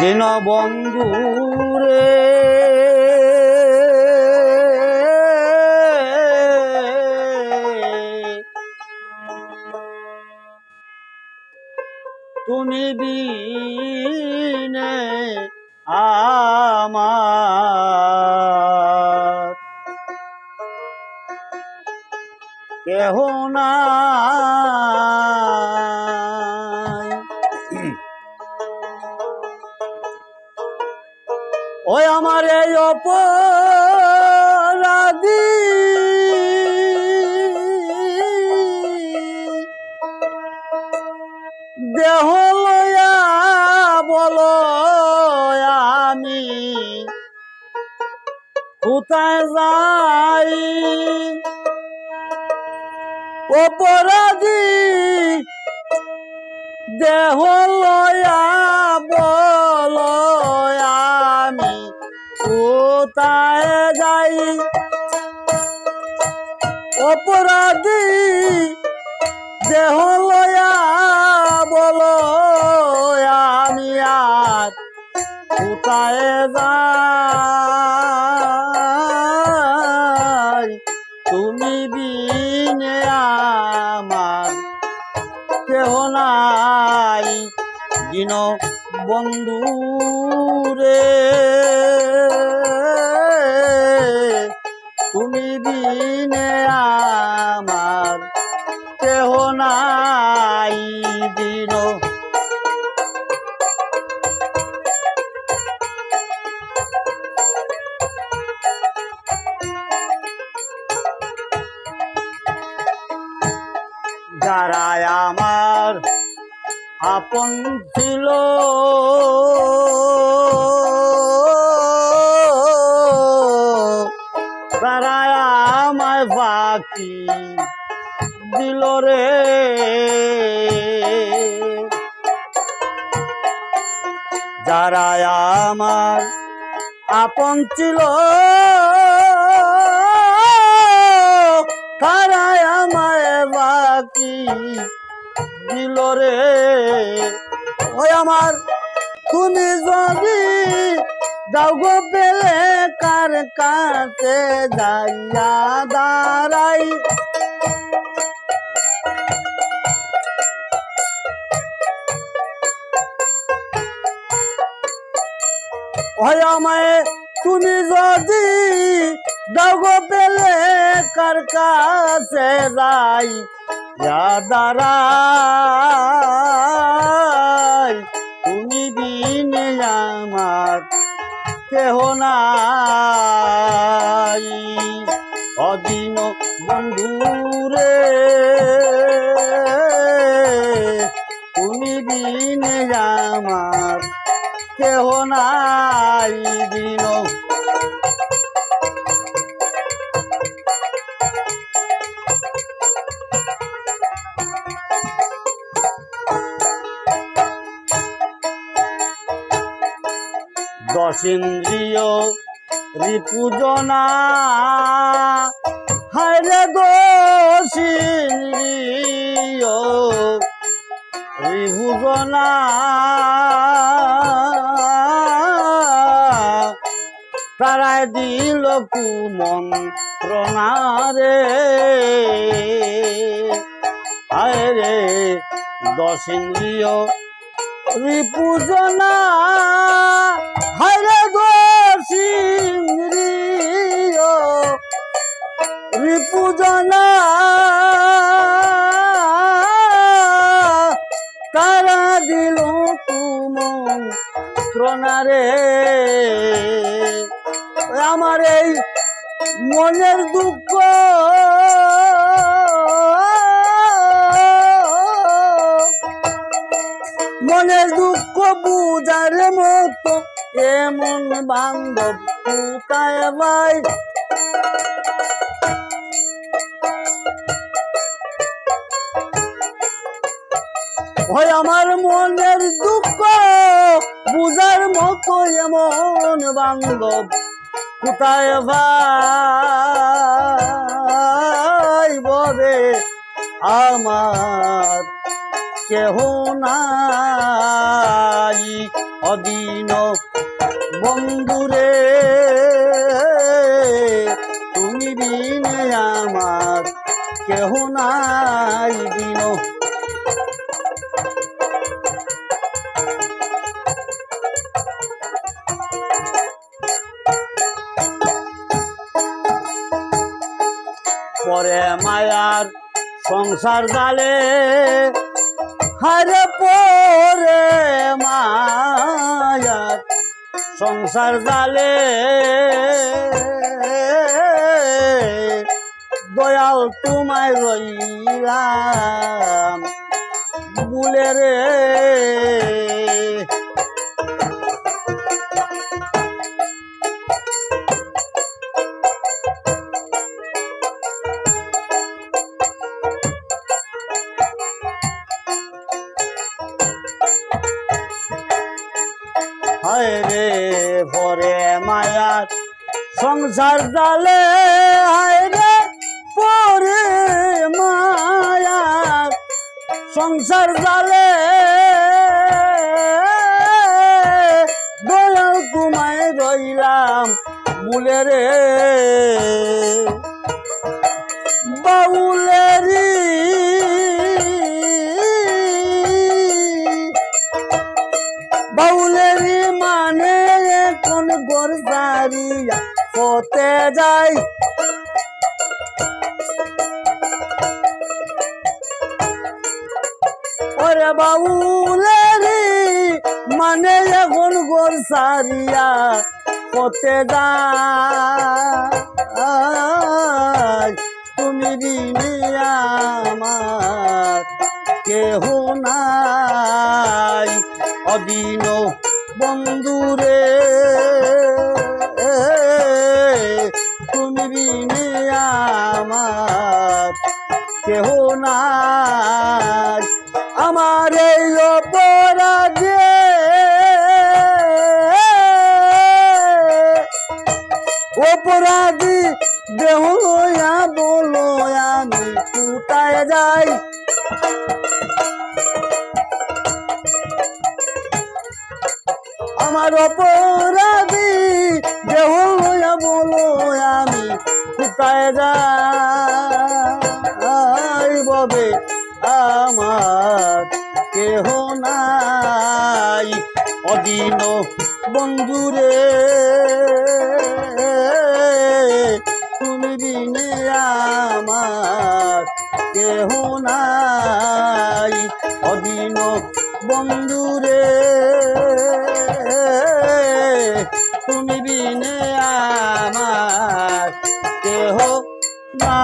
দিন বন্ধু রে। তুমি বিনে আমার ওই আমার এই অপরাধী। দেহ লয়া বলো আমি কোথায় যাই? অপরাধী দেহ লয়া বল কোথায় যাই? অপরাধী দেহ লয়া বল, আমি আর কোথায় যাই? তুমি বিনে আমার কেহ নাই দিন বন্ধু রে যারা আমার আপন ছিল। তারা আমায় বাকি দিল রে। যারা আমার আপন ছিল। তারা বাকি দিল রে? ওই আমার তুমি যদি যাও গো পেলে কার কাছে যাইয়া দাঁড়াই? তুমি যদি গো পেলে কার কাছে যাই? দাঁড়াই তুমি বিনে আমার কেহ নাই। অদিন দশিন্দ্রিয় রিপুজনা হায়রে দোষিন্দ্রিয় রিভুজনা তারাই দিল কুমন প্রণারে হায়রে দশিন্দ্রিয় রিপুজনা হরে দোষিন্দ্রিয় রিপুজনা তারা দিল ত্রণারে আমার এই মনের দুঃখ মনের দুঃখ বুঝার মতো এমন বান্ধব কোথায় ভাই? ওই আমার মনের দুঃখ বুঝার মতো এমন বান্ধব কোথায় ভাই বলে আমার? কেহ নাই। অদিন বন্ধুরে তুমি বিনে আমার কেহ নাই দিন। পরে মায়ার সংসার জালে হারে পরে মায়া সংসার জালে। দয়াল তোমায় রইলাম বুলে রে। রে ভরে মায়ার সংসার জালে রে পরে মায়ার সংসার জালে দয়াল তোমায় রইলাম বলে রে বাউলেরি ওরে বাউলেরি মানে এখন গোরসারিয়া হতে যাই তুমি আমার কেহ নাই। অদিন বন্ধুরে, তুমি আমার কেহ নাই। আমার এই অপরাধে। অপরাধী দেহ লইয়া বলো, আমি কোথায় যাই। আমার অপরাধী দেহ লইয়া বলো, আমি কোথায় যাই। আমার কেহ নাই। অদিন বন্ধুরে তুমি বিনে আমার কেহ নাই। অদিন বন্ধুরে তুমি বিনে আমার কেহ না